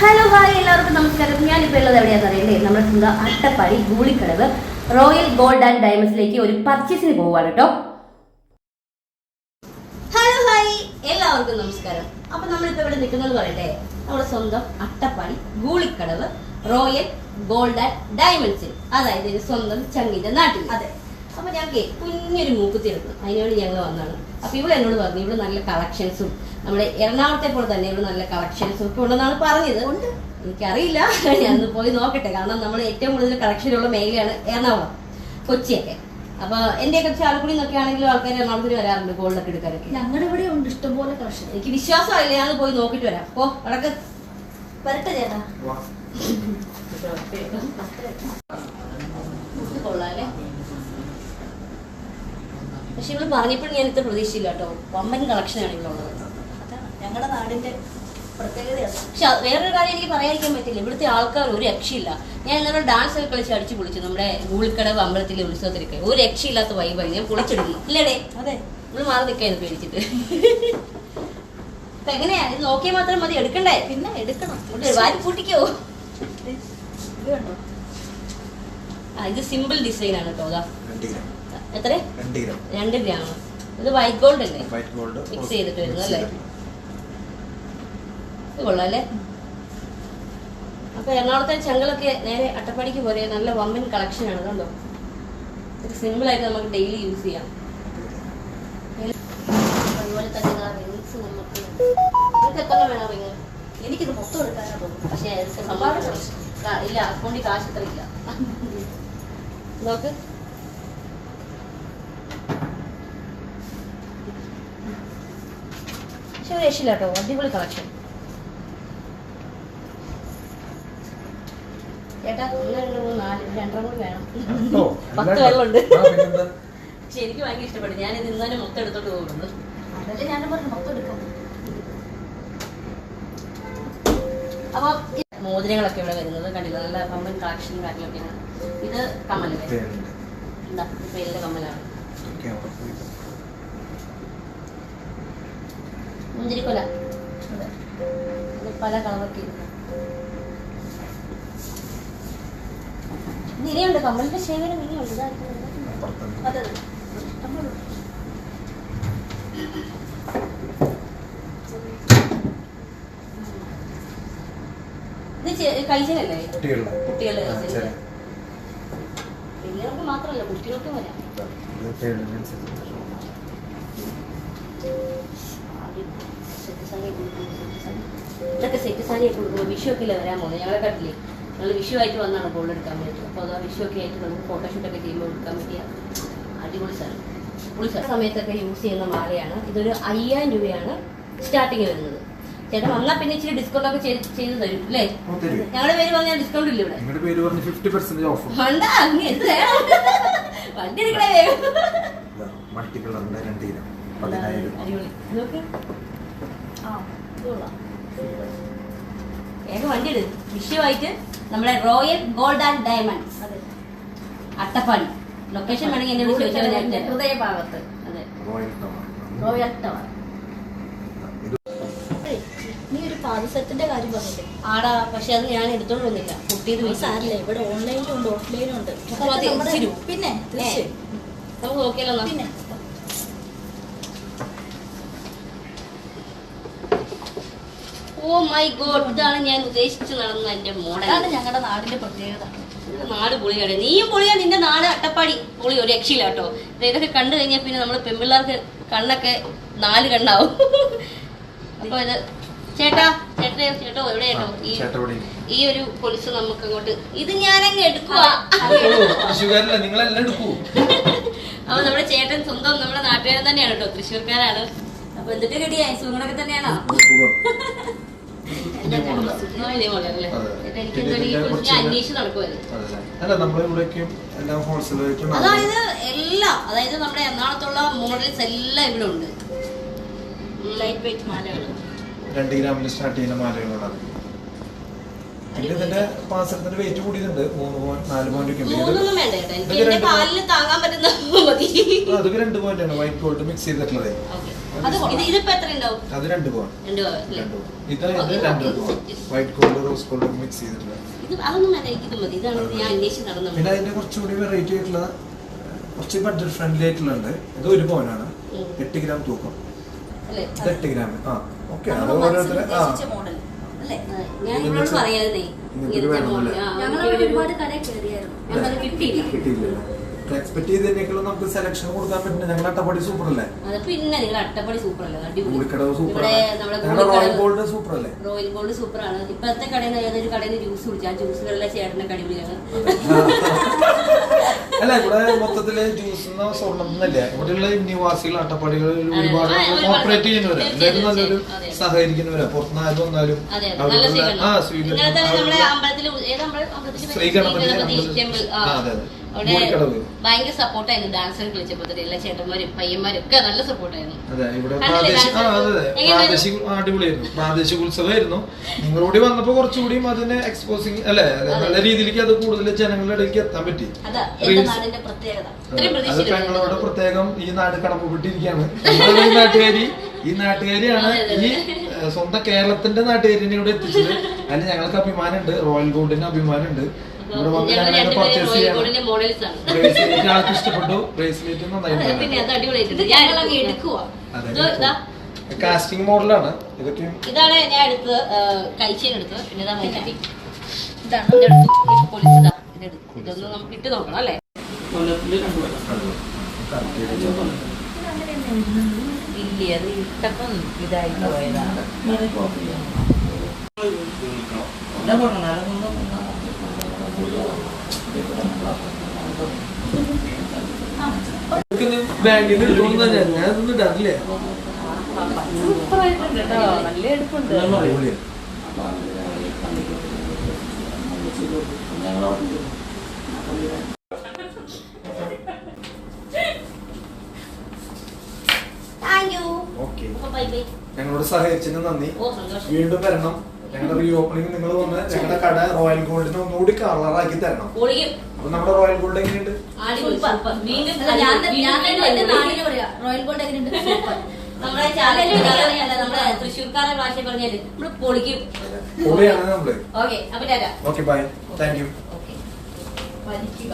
Hello hi എല്ലാവർക്കും നമസ്കാരം. ഞാനിപ്പോൾ ഉള്ളത് എവിടെയാണെന്ന് അറിയണ്ടേ നമ്മുടെ സ്വന്തം Attappadi Goolikkadavu Royal Gold and ഡയമണ്ട്സിലേക്ക് ഒരു പർച്ചേസിന് പോവാണ് കേട്ടോ ഹലോ ഹായ് എല്ലാവർക്കും നമസ്കാരം. അപ്പൊ നമ്മളിപ്പോ ഇവിടെ നിൽക്കുന്നത് പറയട്ടെ? നമ്മുടെ സ്വന്തം Attappadi Goolikkadavu Royal Gold and ഡയമണ്ട്സിൽ അതായത് സ്വന്തം ചങ്ങിന്റെ നാട്ടിൽ അതെ. അപ്പൊ ഞാൻ കുഞ്ഞൊരു മൂക്കുത്തി എടുക്കണം അതിനുവേണ്ടി ഞങ്ങൾ വന്നതാണ് അപ്പൊ ഇവിടെ എന്നോട് പറഞ്ഞു ഇവിടെ നല്ല കളക്ഷൻസും നമ്മുടെ എറണാകുളത്തെ പോലെ തന്നെ ഇവിടെ നല്ല കളക്ഷൻസും ഒക്കെ ഉണ്ടെന്നാണ് പറഞ്ഞത്. എനിക്കറിയില്ല. ഞാൻ ഒന്ന് പോയി നോക്കട്ടെ. കാരണം നമ്മൾ ഏറ്റവും കൂടുതൽ കളക്ഷനുള്ള മേഖലയാണ് എറണാകുളം കൊച്ചിയൊക്കെ. അപ്പൊ എന്റെയൊക്കെ ചാലക്കുടി നിന്നൊക്കെ ആണെങ്കിലും ആൾക്കാർ എറണാകുളത്തിന് വരാറുണ്ട് ഗോൾഡ് ഒക്കെ എടുക്കാനൊക്കെ. ഞങ്ങളുടെ ഇവിടെ ഉണ്ട് ഇഷ്ടംപോലെ കളക്ഷൻ എനിക്ക് വിശ്വാസമില്ല ഞാൻ പോയി നോക്കിട്ട് വരാം. അപ്പോ അടക്ക് വരട്ടെ ചേട്ടാ. കൊള്ളാല്ലേ പക്ഷെ ഇവൾ പറഞ്ഞപ്പോഴും ഞാൻ ഇത്ര പ്രതീക്ഷയില്ല കേട്ടോ. വമ്പൻ കളക്ഷനാണ് ഇവിടെ ഉള്ളത്. അതാണ് ഞങ്ങളുടെ നാടിന്റെ പ്രത്യേകതയാണ്. പക്ഷെ വേറൊരു കാര്യം എനിക്ക് പറയാതിരിക്കാൻ പറ്റില്ല. ഇവിടുത്തെ ആൾക്കാർ ഒരു രക്ഷയില്ല. ഞാൻ ഇന്നലെ ഡാൻസ് ഒക്കെ കളിച്ച് അടിച്ചു പൊളിച്ചു. നമ്മുടെ ഗൂളിക്കടവ് അമ്പലത്തിലെ ഉത്സവത്തിലൊക്കെ. ഒരു രക്ഷയില്ലാത്ത വൈബായി ഞാൻ പൊളിച്ചിടുന്നു. ഇല്ലേടേ. അതെ. നമ്മൾ മാറി നിൽക്കായിരുന്നു പേടിച്ചിട്ട്. അപ്പൊ എങ്ങനെയാ? ഇത് നോക്കിയാൽ മാത്രം മതി. എടുക്കണ്ടേ? പിന്നെ എടുക്കണം. വാരി പൂട്ടിക്കോ. ഇത് സിമ്പിൾ ഡിസൈൻ ആണ് കേട്ടോ. അതാ എത്ര രണ്ട് ഗ്രാം. ഇത് വൈറ്റ് ഗോൾഡ് അല്ലേ? വൈറ്റ് ഗോൾഡ് മിക്സ് ചെയ്തിട്ട് വരുന്നു അല്ലേ? ഇത് കൊള്ളാം അല്ലേ? അപ്പൊ എറണാകുളത്തെ ചങ്ങളൊക്കെ നേരെ അട്ടപ്പാടിക്ക് പോലെ നല്ല വമ്പൻ കളക്ഷൻ ആണ് കണ്ടോ? സിമ്പിൾ ആയിട്ട് നമുക്ക് ഡെയിലി യൂസ് ചെയ്യാം. അതുപോലെ തന്നെ റിങ്സ് നമുക്ക് നിങ്ങൾക്ക് എത്ര വേണം റിങ് എനിക്കിത് മൊത്തം എടുക്കാനാ തോന്നുന്നു പക്ഷേ ഇല്ല അക്കൗണ്ടിൽ കാശ് അത്ര ഇല്ല നോക്ക്. പക്ഷെ ഒരു അടിപൊളി കളക്ഷൻ ചേട്ടാ ഒന്ന് രണ്ട് മൂന്ന് നാല് രണ്ടെണ്ണം കൂടി വേണം. ഓ, പത്ത് എല്ലാം വെള്ളമുണ്ട് ആ, പിന്നെന്താ? പക്ഷെ എനിക്ക് ഭയങ്കര ഇഷ്ടപ്പെട്ടു. ഞാൻ തന്നെ മൊത്തം എടുത്തോട്ട് പോകുന്നുണ്ട് അതല്ലേ ഞാൻ പറഞ്ഞു മൊത്തം എടുക്കാം. അപ്പൊ മോതിരങ്ങളൊക്കെ ഇവിടെ വരുന്നത് കണ്ടില്ല? നല്ല കമ്മൽ കളക്ഷനും കാര്യങ്ങളൊക്കെയാണ്. ഇത് കമ്മലല്ലേ എന്താ? പേരിലെ കമ്മലാണ് ഓക്കേ, അവിടെ പോയി. മുന്തിരിക്കൊല. പല കളറൊക്കെ ഇനിയുണ്ട്. കമ്മലിന്റെ ശേഖരം ഇനിയുണ്ട്. അതെ. ഇത് കൈചേനല്ലേ കുട്ടികളുടെ. മാത്രമല്ല കുട്ടികൾക്കും വരാം. ഇതൊക്കെ സെറ്റ് സാരിയൊക്കെ കൊടുക്കുമ്പോൾ വിഷു ഒക്കെ വരാൻ പോകുന്നത് ഞങ്ങളെ കട്ടിൽ ഞങ്ങൾ വിഷു ആയിട്ട് വന്നാണ് ഗോൾഡ് എടുക്കാൻ വേണ്ടി അപ്പോൾ അത് ആ വിഷു ഒക്കെ ആയിട്ട് നമുക്ക് ഫോട്ടോഷൂട്ടൊക്കെ ചെയ്യുമ്പോൾ എടുക്കാൻ പറ്റിയ അടിപൊളി സാർ പുളി സാർ സമയത്തൊക്കെ യൂസ് ചെയ്യുന്ന മാലയാണ്. ഇതൊരു അയ്യായിരം രൂപയാണ് സ്റ്റാർട്ടിങ് വരുന്നത്. ചേട്ടൻ വന്നാൽ പിന്നെ ഇച്ചിരി ഡിസ്കൗണ്ട് ഒക്കെ ചെയ്ത് തരും അല്ലേ? ഞങ്ങളുടെ പേര് പറഞ്ഞാൽ ഡിസ്കൗണ്ട് ഇല്ല ഇവിടെ? വേണ്ട എടുക്കണേ മൾട്ടി കളറിന്റെ പതിനായിരം. വേഗം വണ്ടി എടു വിഷയമായിട്ട് നമ്മുടെ റോയൽ ഗോൾഡ് ആൻഡ് ഡയമണ്ട്സ് അതെ. അട്ടപ്പാടി. ലൊക്കേഷൻ വേണമെങ്കിൽ എന്നോട് ചോദിച്ചാൽ ഞാൻ ഗൂളിക്കടവിന്റെ ഹൃദയഭാഗത്ത്. അതെ. റോയൽ ടവർ നീ ഒരു പാദസെറ്റിന്റെ കാര്യം പറഞ്ഞില്ലേ? ആടാ പക്ഷെ അത് ഞാൻ എടുത്തോണ്ട് വന്നില്ല. കുട്ടിയത് സാറില്ല ഇവിടെ ഓൺലൈനിലും ഉണ്ട് ഓഫ്ലൈനും ഉണ്ട്. പിന്നെ നമുക്ക് നോക്കിയാലോ പിന്നെ. ഓ മൈ ഗോഡ് ഇതാണ് ഞാൻ ഉദ്ദേശിച്ചു നടന്ന എന്റെ മോഡൽ. അതാണ് ഞങ്ങളുടെ നാടിന്റെ പ്രത്യേകത. നാട് പൊളിയാണ്. നീയും പൊളിയാ നിന്റെ നാട് അട്ടപ്പാടി പൊളി ഒരു രക്ഷയില്ല കേട്ടോ. ഇതൊക്കെ കണ്ടു കഴിഞ്ഞാൽ പിന്നെ നമ്മൾ പെൺപിള്ളേർക്ക് കണ്ണൊക്കെ നാല് കണ്ണാവും. അപ്പൊ ഇത് ചേട്ടാ ചേട്ടനെ ചേട്ടോ എവിടെ കേട്ടോ ഈ. ഈ ഒരു പൊളിച്ച് നമുക്ക് അങ്ങോട്ട്. ഇത് ഞാനങ്ങ് എടുക്കുക അപ്പൊ നമ്മുടെ ചേട്ടൻ സ്വന്തം നമ്മുടെ നാട്ടുകാരൻ തന്നെയാണ് കേട്ടോ. തൃശ്ശൂർക്കാരാണ്. എന്നിട്ട് റെഡിയായി സുഖങ്ങളൊക്കെ തന്നെയാണോ? അതായത് എല്ലാം അതായത് നമ്മുടെ എറണാകുളത്തുള്ള മോഡൽസ് എല്ലാം ഇവിടെ ഉണ്ട് ലൈറ്റ് വെയിറ്റ് മാലകൾ രണ്ട് ഗ്രാമിൽ സ്റ്റാർട്ട് ചെയ്യുന്ന മാലകളാണ് പിന്നെ ഇതിന്റെ പാത്രത്തിന്റെ വെയിറ്റ് കൂടിയിട്ടുണ്ട്. മൂന്ന് പോയിന്റ് നാല് പോയിന്റ് ഒക്കെ ഉണ്ട്. അതൊക്കെ രണ്ട് പോയിന്റ് ആണ്. വൈറ്റ് ഗോൾഡ് മിക്സ് ചെയ്തിട്ടുള്ളത്. അത് രണ്ട് point. ഇത് രണ്ട് okay. White gold rose gold mix ചെയ്തിട്ടുള്ളത് പിന്നെ അതിന്റെ കുറച്ചുകൂടി വെറൈറ്റി ആയിട്ടുള്ള കുറച്ച് ബഡ്ജറ്റ് ഫ്രണ്ട്ലി ആയിട്ടുള്ളത് ഇത് ഒരു പവനാണ്. എട്ട് ഗ്രാം തൂക്കം. എട്ട് ഗ്രാം ആ ഓക്കെ അത് ഓരോരുത്തരെ ആ. എക്സ്പെക്ട് ചെയ്തതിനേക്കാളും നമുക്ക് സെലക്ഷൻ കൊടുക്കാൻ പറ്റുന്ന ഞങ്ങൾ അട്ടപ്പാടി സൂപ്പർ അല്ലേ അത് പിന്നെ നിങ്ങൾ അട്ടപ്പടി സൂപ്പർ അല്ലേ അടിപൊളി. സൂപ്പർ റോയൽ ഗോൾഡ് സൂപ്പർ അല്ലേ റോയൽ ഗോൾഡ് സൂപ്പർ ആണ് ഇപ്പോഴത്തെ കടയിൽ നിന്ന് ഏതൊരു കടയിൽ നിന്ന് ജ്യൂസ് കുടിച്ചാൽ ജ്യൂസിലുള്ള ചേട്ടനൊക്കെ അടിപൊളിയാണ് അല്ല ഇവിടെ മൊത്തത്തിൽ ജ്യൂസ് സ്വർണം എന്നല്ല? ഇവിടെയുള്ള നിവാസികൾ അട്ടപ്പാടികൾ ഒരുപാട് കോപ്പറേറ്റ് ചെയ്യുന്നവരാ. എല്ലാവരും നല്ലൊരു സഹകരിക്കുന്നവരാണ് സഹകരിക്കുന്നവരാ. പുറത്തുനിന്ന് ആരും വന്നാലും അവിടെയുള്ള ആ അമ്പലത്തിൽ ശ്രീ ഗണപതി അതെ, അതെ. അവിടെ ഗുളിക്കടവ്. ഭയങ്കര സപ്പോർട്ടായിരുന്നു ഡാൻസർ കളിച്ചപ്പോൾ എല്ലാ ചേട്ടന്മാരും പയ്യന്മാരും ഒക്കെ നല്ല സപ്പോർട്ടായിരുന്നു. അതെ ഇവിടെ കണ്ടില്ലേ പ്രാദേശിക അടിപൊളിയായിരുന്നു. ഉത്സവമായിരുന്നു നിങ്ങളോട് വന്നപ്പോ കുറച്ചുകൂടി അതിനെ എക്സ്പോസിങ് അല്ലെ നല്ല രീതിയിലേക്ക് അത് കൂടുതൽ ജനങ്ങളുടെ ഇടയ്ക്ക് എത്താൻ പറ്റി. അതാ ഞങ്ങളോട് പ്രത്യേകം ഈ നാട് കടപ്പപ്പെട്ടിരിക്കുകയാണ് ഈ നാട്ടുകാരി ഈ നാട്ടുകാരിയാണ് ഈ സ്വന്തം കേരളത്തിന്റെ നാട്ടുകാരിനെ ഇവിടെ എത്തിച്ചത്. അതിന് ഞങ്ങൾക്ക് അഭിമാനമുണ്ട്. റോയൽ ഗോൾഡിന് അഭിമാനമുണ്ട്. ഇവിടെ വന്ന് ഞങ്ങൾ പർച്ചേസ് ആൾക്ക് ഇഷ്ടപ്പെട്ടു. ബ്രേസ്ലെറ്റ് നന്നായിട്ട് എടുത്തു. കാസ്റ്റിംഗ് മോഡലാണ് ഇതൊക്കെ ഇതാണ് ഞാൻ എടുത്തത് കഴിച്ചതിന് എടുത്തത്. പിന്നെ ഇതാ ഇതാണ്. ഇതൊന്ന് നമുക്ക് ഇട്ട് നോക്കണം അല്ലേ? ഇല്ല അത് ഇട്ടപ്പം ഇതായി പോയതാണ് ബാങ്കിൽ നിന്ന് എടുത്തോണ്ട് ഇടാറില്ല നല്ല എടുപ്പുണ്ട് ഞങ്ങളോട് സഹകരിച്ചതിന് നന്ദി. വീണ്ടും വരണം. ഞങ്ങളുടെ റീ ഓപ്പണിംഗ് നിങ്ങൾ വന്ന് ഞങ്ങളുടെ കട റോയൽ ഗോൾഡിനെ ഒന്നുകൂടി കളറാക്കി തരണം. അപ്പൊ നമ്മുടെ റോയൽ ഗോൾഡ് എങ്ങനെയുണ്ട്? വീണ്ടും ഞാൻ ഞാൻ എന്റെ അടിപൊളി. പറയാ. റോയൽ ഗോൾഡ് എങ്ങനെയുണ്ട്? നമ്മളെ ചാലക്കുടിക്കാരല്ല നമ്മുടെ തൃശ്ശൂർക്കാരെ ഭാഷ പറഞ്ഞാൽ നമ്മൾ പൊളിക്കും. പൊളിയാണ് നമ്മൾ. ഓക്കെ അപ്പൊ tata. Okay bye thank you വലിക്കുക